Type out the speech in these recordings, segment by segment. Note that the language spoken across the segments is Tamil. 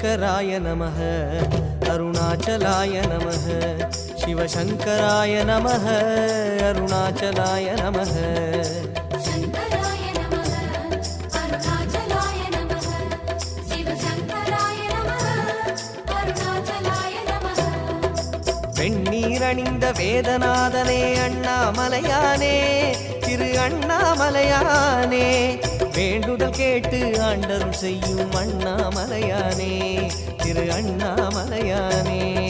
शिवशङ्कराय नमः अरुणाचलाय नमः शङ्कराय नमः अरुणाचलाय नमः शिवशङ्कराय नमः अरुणाचलाय नमः வெண்ணீரணிந்த வேதநாதனே அண்ணாமலையானே திரு அண்ணாமலையானே வேண்டுதல் கேட்டு ஆண்டருள் செய்யும் அண்ணாமலையானே. திரு அண்ணாமலையானே.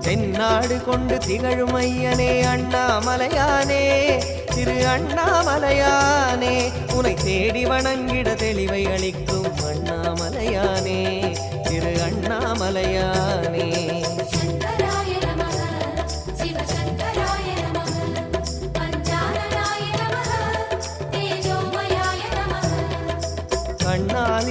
தென்னாடு கொண்டு திகழும் ஐயனே அண்ணாமலையானே. திரு அண்ணாமலையானே உனை தேடி வணங்கிட தெளிவை அளிக்கும் அண்ணாமலையானே. திரு அண்ணாமலையானே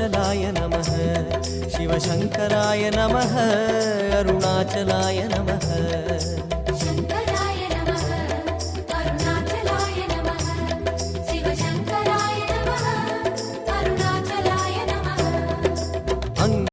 அருணாச்சலாய நம சிவசங்கராய நம அருணாச்சலாய நம